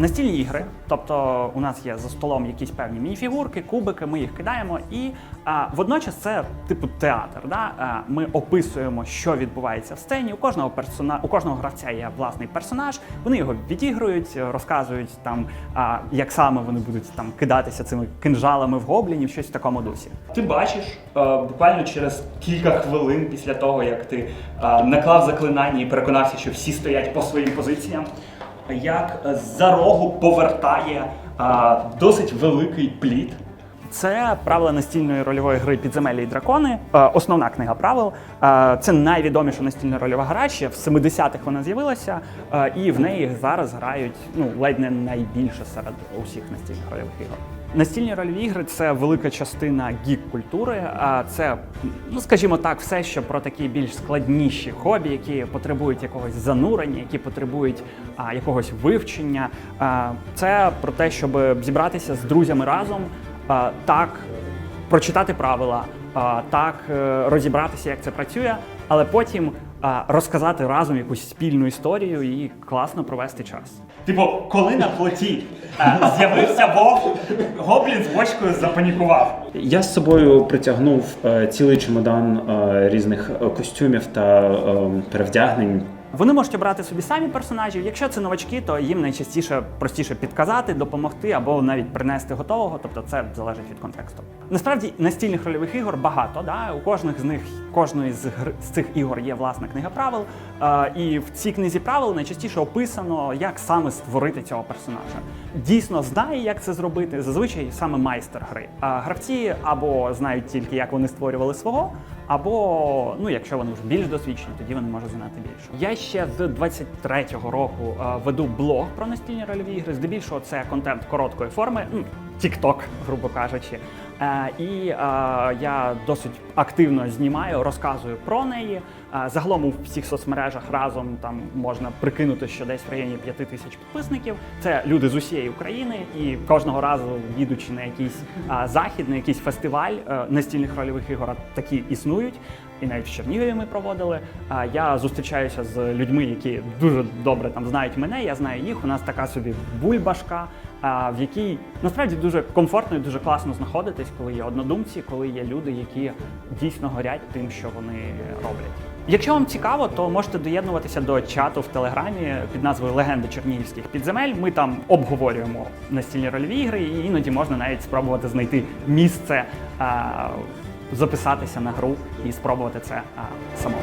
Настільні ігри, тобто у нас є за столом якісь певні мініфігурки, кубики, ми їх кидаємо, і а, водночас це типу театр. Да? А, ми описуємо, що відбувається в сцені. У кожного персона... у кожного гравця є власний персонаж. Вони його відігрують, розказують там, а, як саме вони будуть там кидатися цими кинжалами в гоблінів, щось в такому дусі. Ти бачиш е, буквально через кілька хвилин після того, як ти е, наклав заклинання і переконався, що всі стоять по своїм позиціям, як з за рогу повертає а, досить великий плід. Це правила настільної рольової гри підземелля і дракони. Е, Основна книга правил. Е, Це найвідоміша настільна рольова гра. Ще в 70-х вона з'явилася, е, і в неї зараз грають ну ледь не найбільше серед усіх настільних рольових ігор. Настільні рольові ігри це велика частина гік-культури. А це, ну скажімо так, все, що про такі більш складніші хобі, які потребують якогось занурення, які потребують а, якогось вивчення. А, це про те, щоб зібратися з друзями разом, так прочитати правила, так е, розібратися, як це працює, але потім розказати разом якусь спільну історію і класно провести час. Типу, коли на плоті е, з'явився вовк, гоблін з бочкою запанікував. Я з собою притягнув е, цілий чемодан різних костюмів та е, перевдягнень. Вони можуть обрати собі самі персонажів. Якщо це новачки, то їм найчастіше простіше підказати, допомогти або навіть принести готового. Тобто це залежить від контексту. Насправді настільних рольових ігор багато. Да? У кожних з них кожної з гр з цих ігор є власна книга правил. Е, і в цій книзі правил найчастіше описано, як саме створити цього персонажа. Дійсно знає, як це зробити. Зазвичай саме майстер гри. А гравці або знають тільки, як вони створювали свого. Або ну, якщо вони вже більш досвідчені, тоді вони можуть знати більше. Я ще з 23-го року е, веду блог про настільні рольові ігри. Здебільшого це контент короткої форми, тікток, TikTok, грубо кажучи. Е, і е, я досить активно знімаю, розказую про неї. Загалом у всіх соцмережах разом там можна прикинути, що десь в районі 5 тисяч підписників. Це люди з усієї України, і кожного разу, їдучи на якийсь захід, на якийсь фестиваль е, настільних рольових ігор, такі існують. І навіть в Чернігові ми проводили. А я зустрічаюся з людьми, які дуже добре там знають мене. Я знаю їх. У нас така собі бульбашка, в якій насправді дуже комфортно і дуже класно знаходитись, коли є однодумці, коли є люди, які дійсно горять тим, що вони роблять. Якщо вам цікаво, то можете доєднуватися до чату в телеграмі під назвою Легенди Чернігівських підземель. Ми там обговорюємо настільні рольові ігри, і іноді можна навіть спробувати знайти місце, записатися на гру і спробувати це самому.